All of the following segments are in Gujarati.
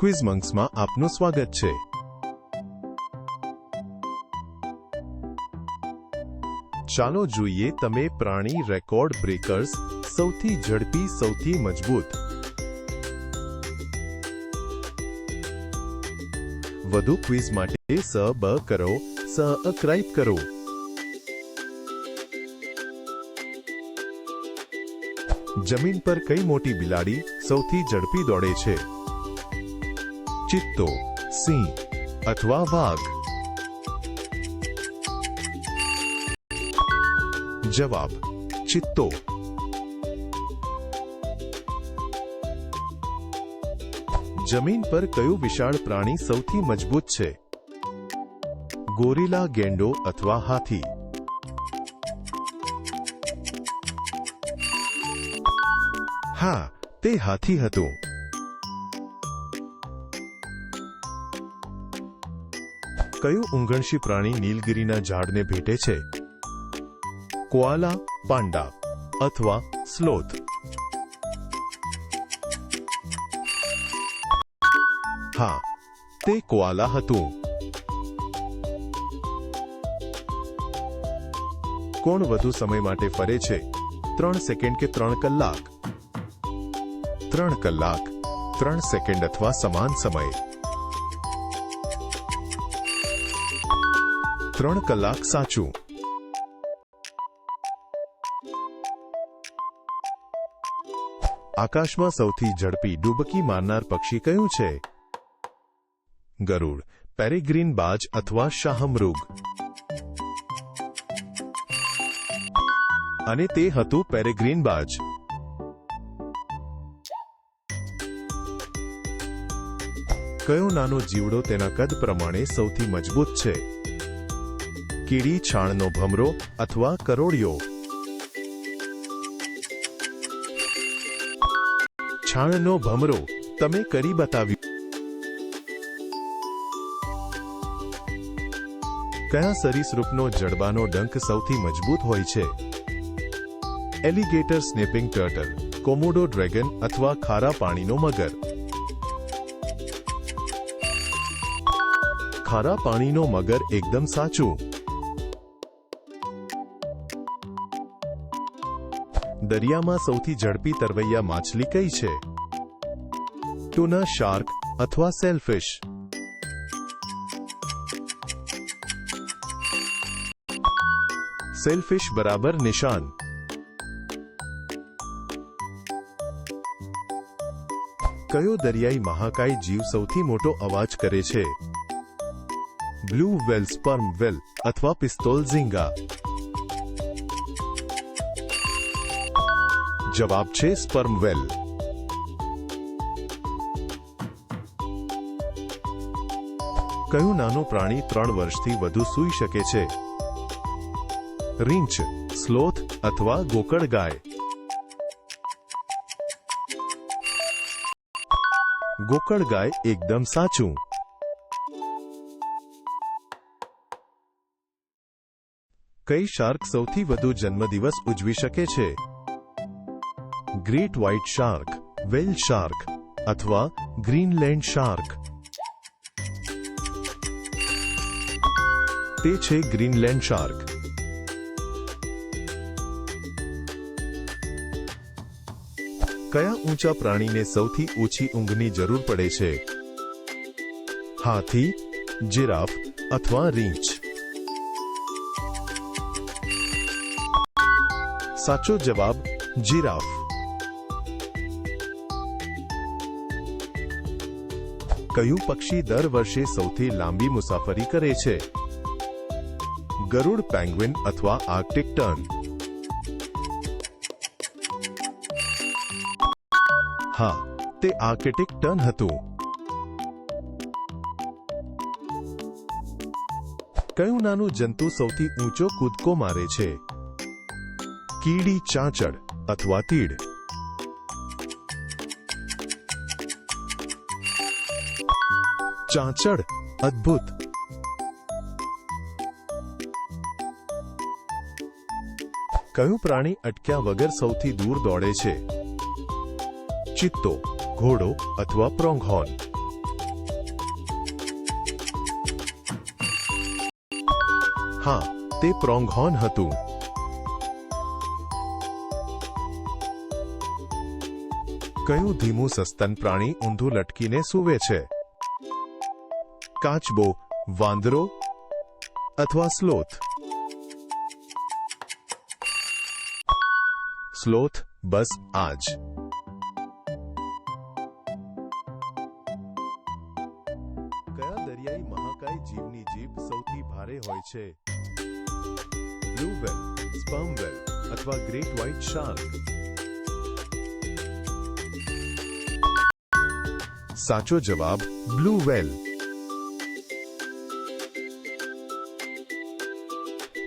ક્વિઝ મંક્સમાં આપનું સ્વાગત છે. ચાલો જોઈએ તમે પ્રાણી રેકોર્ડ બ્રેકર્સ સૌથી ઝડપી, સૌથી મજબૂત. વધુ ક્વિઝ માટે સ, બ કરો સબસ્ક્રાઇબ કરો. જમીન પર કઈ મોટી બિલાડી સૌથી ઝડપી દોડે છે? ચિત્તો, સિંહ, અથવા વાઘ. જવાબ, ચિત્તો. જમીન પર કયું વિશાળ પ્રાણી સૌથી મજબૂત છે? ગોરીલા, ગેંડો અથવા હાથી? હા, તે હાથી હતું. કયું ઉંઘણશી પ્રાણી નીલગિરીના ઝાડને ભેટે છે? કોઆલા, પાંડા અથવા સ્લોથ? હા, તે કોઆલા હતું. કોણ વધુ સમય માટે ફરે છે? ત્રણ સેકન્ડ કે ત્રણ કલાક? ત્રણ કલાક, ત્રણ સેકન્ડ અથવા સમાન સમય? ત્રણ કલાક સાચું. આકાશમાં સૌથી ઝડપી ડૂબકી મારનાર પક્ષી કયું છે? ગરુડ, પેરેગ્રીન બાજ અથવા શાહમૃગ. અને તે હતું પેરેગ્રીન બાજ. કયો નાનો જીવડો તેના કદ પ્રમાણે સૌથી મજબૂત છે? કીડી છાણનો ભમરો અથવા કરોડિયો છાણનો ભમરો, તમે કરી બતાવ્યું. કયા સરીસૃપનો જડબાનો ડંક સૌથી મજબૂત હોય છે? એલિગેટર સ્નેપિંગ ટર્ટલ, કોમોડો ડ્રેગન અથવા ખારા પાણીનો મગર. ખારા પાણીનો મગર એકદમ સાચું. દરિયામાં સૌથી ઝડપી તરવૈયા માછલી કઈ છે? ટુના શાર્ક અથવા સેલફિશ? સેલફિશ બરાબર નિશાન. કયો દરિયાઈ મહાકાય જીવ સૌથી મોટો અવાજ કરે છે? બ્લુ વેલ સ્પર્મ વેલ અથવા પિસ્તોલ ઝીંગા. જવાબ છે સ્પર્મ વેલ. કયું નાનું પ્રાણી ત્રણ વર્ષથી વધુ સૂઈ શકે છે? રીંછ, સ્લોથ અથવા ગોકળ ગાય? ગોકળ ગાય એકદમ સાચું. કઈ શાર્ક સૌથી વધુ જન્મદિવસ ઉજવી શકે છે? Great white shark whale shark અથવા ગ્રીનલેન્ડ શાર્ક તે છે ગ્રીનલેન્ડ શાર્ક કયા ઊંચા પ્રાણીને સૌથી ઓછી ઊંઘની જરૂર પડે છે? હાથી, જીરાફ અથવા રીંછ? સાચો જવાબ, જીરાફ. કયું પક્ષી દર વર્ષે સૌથી લાંબી મુસાફરી કરે છે? ગરુડ પેંગ્વિન અથવા આર્કટિક ટર્ન. હા, તે આર્કટિક ટર્ન હતું. કયું નાનું જંતુ સૌથી ઊંચો કૂદકો મારે છે? કીડી ચાંચડ અથવા તીડ. ચાંચડ, અદ્ભુત. કયું પ્રાણી અટક્યા વગર સૌથી દૂર દોડે છે? ચિત્તો, ઘોડો અથવા પ્રોંગહોર્ન? હા, તે પ્રોંગહોર્ન હતું. કયું ધીમું સસ્તન પ્રાણી ઊંધું લટકીને સૂવે છે? કાચબો, વાંદરો અથવા સ્લોથ? સ્લોથ બસ આજ. કયા દરિયાઈ મહાકાય જીવની જીભ સૌથી ભારે હોય છે? બ્લુ વેલ, સ્પર્મ વેલ અથવા ગ્રેટ વ્હાઇટ શાર્ક? સાચો જવાબ, બ્લુ વેલ.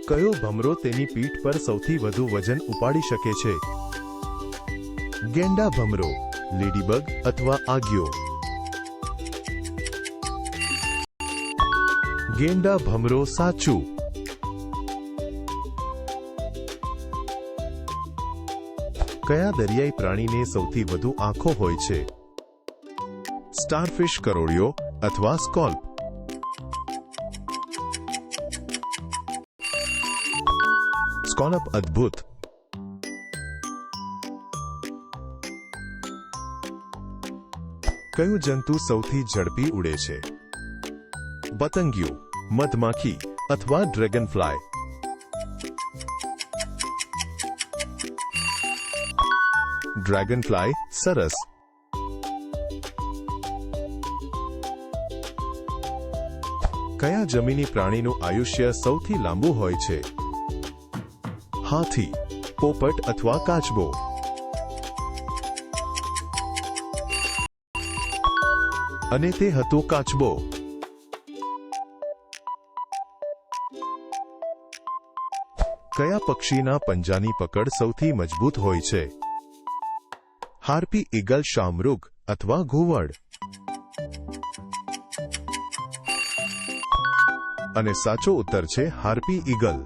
કયો ભમરો તેની પીઠ પર સૌથી વધુ વજન ઉપાડી શકે છે? ગેંડા ભમરો લેડીબગ અથવા આગિયો? ગેંડા ભમરો સાચું? કયા દરિયાઈ પ્રાણીને સૌથી વધુ આંખો હોય છે? સ્ટારફિશ કરોળિયો અથવા સ્કોલ્પ? સ્કોલપ અદ્ભુત કયું જંતુ સૌથી ઝડપી ઉડે છે? પતંગિયું, મધમાખી અથવા ડ્રેગન ફ્લાય ડ્રેગન ફ્લાય સરસ. કયા જમીની પ્રાણીનું આયુષ્ય સૌથી લાંબુ હોય છે? હાથી, પોપટ અથવા કાચબો. અને તે હતું કાચબો. કયા પક્ષીના પંજાની પકડ સૌથી મજબૂત હોય છે? હાર્પી ઈગલ શામૃગ અથવા ઘુવડ. અને સાચો ઉત્તર છે હાર્પી ઈગલ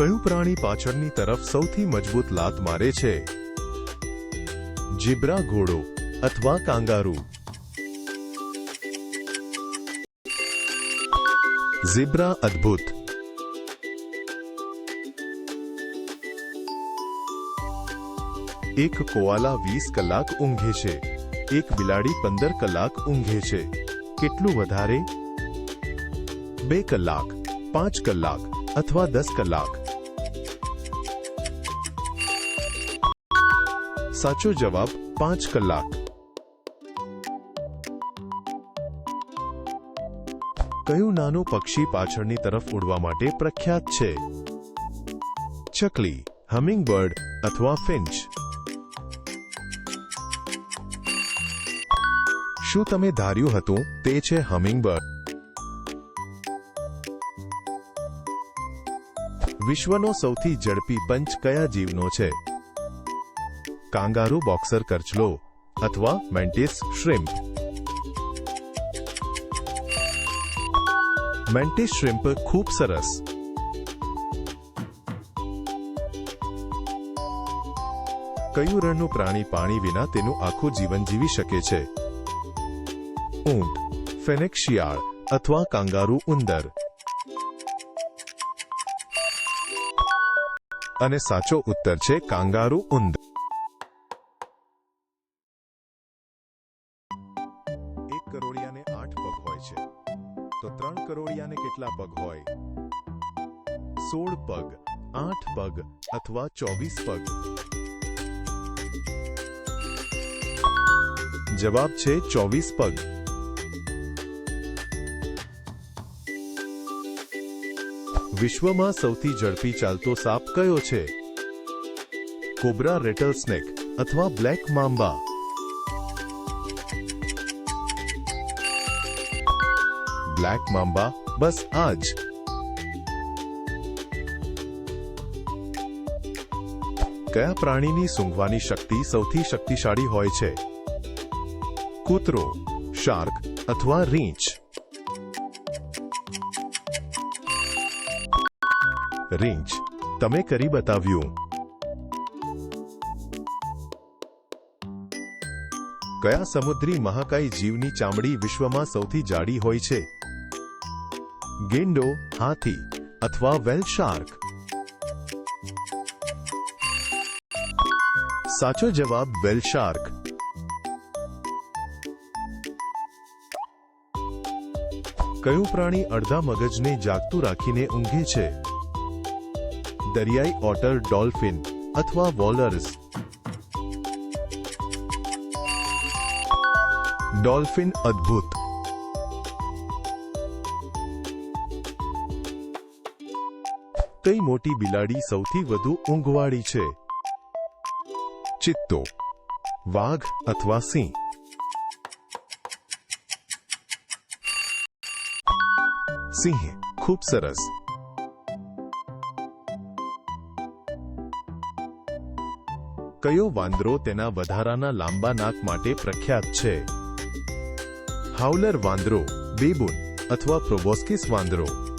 કયું પ્રાણી પાછળની તરફ સૌથી મજબૂત લાત મારે છે? જીબ્રા ઘોડો અથવા કાંગારૂ. ઝીબ્રા અદ્ભુત. એક કોઆલા વીસ કલાક ઊંઘે છે. એક બિલાડી પંદર કલાક ઊંઘે છે. કેટલું વધારે? બે કલાક, પાંચ કલાક અથવા દસ કલાક? સાચો જવાબ પાંચ કલાક. કયું નાનું પક્ષી પાછળની તરફ ઉડવા માટે પ્રખ્યાત છે? ચકલી, હમિંગબર્ડ અથવા ફિન્ચ શું તમે ધાર્યું હતું તે છે હમિંગબર્ડ? વિશ્વનો સૌથી ઝડપી પંચ કયા જીવનો છે? કાંગારૂ બોક્સર કરચલો અથવા મેન્ટિસ શ્રિમ્પ. મેન્ટિસ શ્રિમ્પ ખૂબ સરસ. કયું રણનું પ્રાણી પાણી વિના તેનું આખું જીવન જીવી શકે છે? ઊંટ, ફેનેક શિયાળ અથવા કાંગારુ ઉંદર. અને સાચો ઉત્તર છે કાંગારુ ઉંદર. કરોડિયાને આઠ પગ હોય છે. તો ત્રણ કરોડિયાને કેટલા પગ હોય? સોળ પગ, આઠ પગ અથવા ચોવીસ પગ? જવાબ છે ચોવીસ પગ. વિશ્વમાં સૌથી ઝડપી ચાલતો સાપ કયો છે? કોબ્રા રેટલ સ્નેક અથવા બ્લેક મામ્બા? બ્લેક મામ્બા બસ આજ કયા પ્રાણીની સૂંઘવાની શક્તિ સૌથી શક્તિશાળી હોય છે? કૂતરો, શાર્ક અથવા રીંછ? રીંછ, તમે કરી બતાવ્યું. કયા સમુદ્રી મહાકાય જીવની ચામડી વિશ્વમાં સૌથી જાડી હોય છે? ગેંડો, હાથી અથવા વેલ શાર્ક? સાચો જવાબ વેલ શાર્ક. કયું પ્રાણી અડધા મગજને જાગતું રાખીને ઊંઘે છે? દરિયાઈ ઓટર ડોલ્ફિન અથવા વોલર્સ? ડોલ્ફિન અદ્ભુત. કઈ મોટી બિલાડી સૌથી વધુ ઊંઘવાળી છે? ચિત્તો, વાઘ અથવા સિંહ? સિંહ ખૂબ સરસ. કયો વાંદરો તેના વધારાના લાંબા નાક માટે પ્રખ્યાત છે? હાઉલર વાંદરો, બેબુન અથવા પ્રોબોસ્કિસ વાંદરો?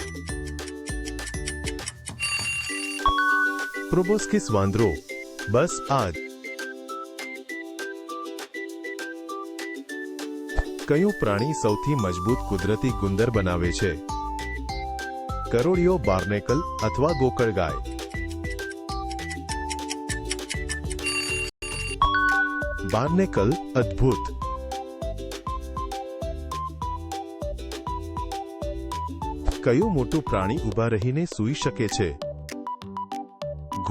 પ્રોબોસ્કિસ વાંદરો બસ આ કયું પ્રાણી સૌથી મજબૂત કુદરતી ગુંદર બનાવે છે? કરોડિયો બાર્નેકલ અથવા ગોકળગાય બાર્નેકલ અદ્ભુત. કયું મોટું પ્રાણી ઊભા રહીને સૂઈ શકે છે?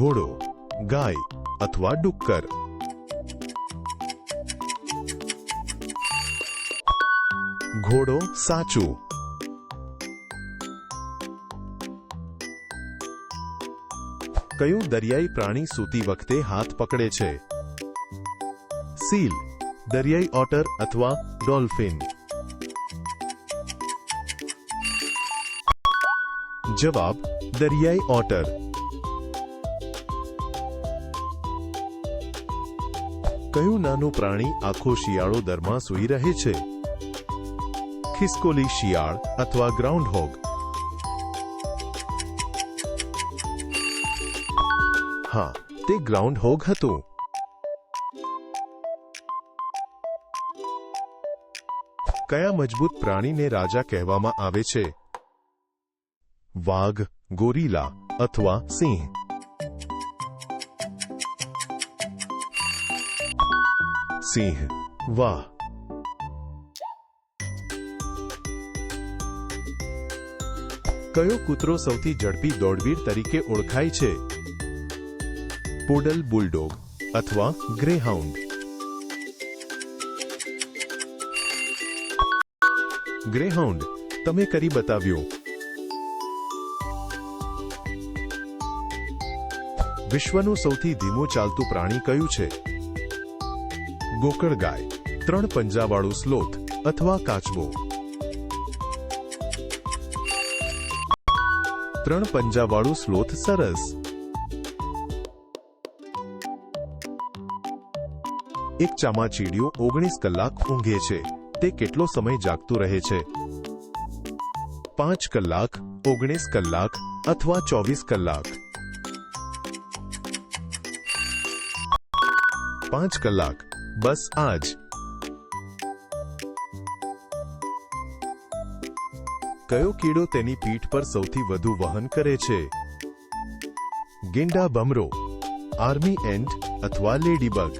ઘોડો ગાય અથવા ડુક્કર ઘોડો સાચું કયું દરિયાઈ પ્રાણી સૂતી વખતે હાથ પકડે છે સીલ દરિયાઈ ઓટર અથવા ડોલ્ફિન જવાબ દરિયાઈ ઓટર કયું નાનું પ્રાણી આખો શિયાળો દરમાં સૂઈ રહે છે? ખિસકોલી શિયાળ અથવા ગ્રાઉન્ડ હોગ હા, તે ગ્રાઉન્ડ હોગ હતું. કયા મજબૂત પ્રાણીને રાજા કહેવામાં આવે છે? વાઘ, ગોરીલા અથવા સિંહ? સિંહ વાહ કયો કૂતરો સૌથી ઝડપી દોડવીર તરીકે ઓળખાય છે? પોડલ બુલડોગ અથવા ગ્રેહાઉન્ડ. ગ્રેહાઉન્ડ, તમે કરી બતાવ્યું. વિશ્વનું સૌથી ધીમું ચાલતું પ્રાણી કયું છે? ગોકળગાય ત્રણ પંજાવાળું સ્લોથ અથવા કાચબો. ત્રણ પંજાવાળું સ્લોથ સરસ. એક ચામાચીડિયું ઓગણીસ કલાક ઊંઘે છે, તે કેટલો સમય જાગતું રહે છે? પાંચ કલાક, ઓગણીસ કલાક અથવા ચોવીસ કલાક? પાંચ કલાક બસ આજ. કયો કીડો તેની પીઠ પર સૌથી વધુ વહન કરે છે? ગેંડા બમરો, આર્મી એન્ટ અથવા લેડીબગ?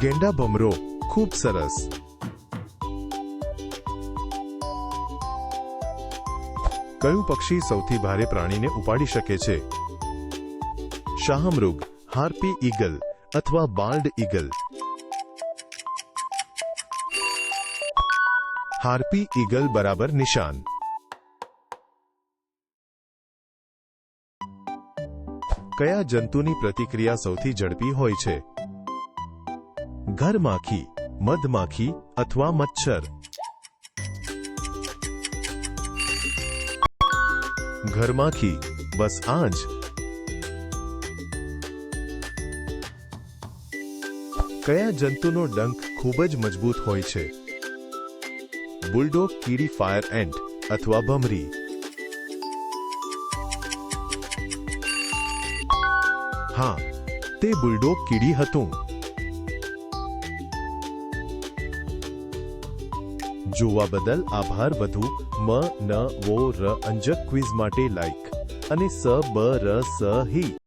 ગેંડા બમરો, ખૂબ સરસ. કયું પક્ષી સૌથી ભારે પ્રાણીને ઉપાડી શકે છે? શાહમૃગ, હાર્પી ઈગલ અથવા બાલ્ડ ઈગલ. હાર્પી ઈગલ બરાબર નિશાન. કયા જંતુની પ્રતિક્રિયા સૌથી ઝડપી હોય છે? ઘરમાખી, મધમાખી અથવા મચ્છર. ઘરમાખી, બસ આ જ કયા જંતુનો ડંખ ખૂબ જ મજબૂત હોય છે? બુલડોગ, કીડી, ફાયર એન્ટ અથવા ભમરી? હા, તે બુલડોગ, કીડી હતું. જોવા બદલ આભાર, વધુ મ, ન, વો, ર, અંજક ક્વિઝ માટે લાઈક અને સ, બ, ર, સ, હી.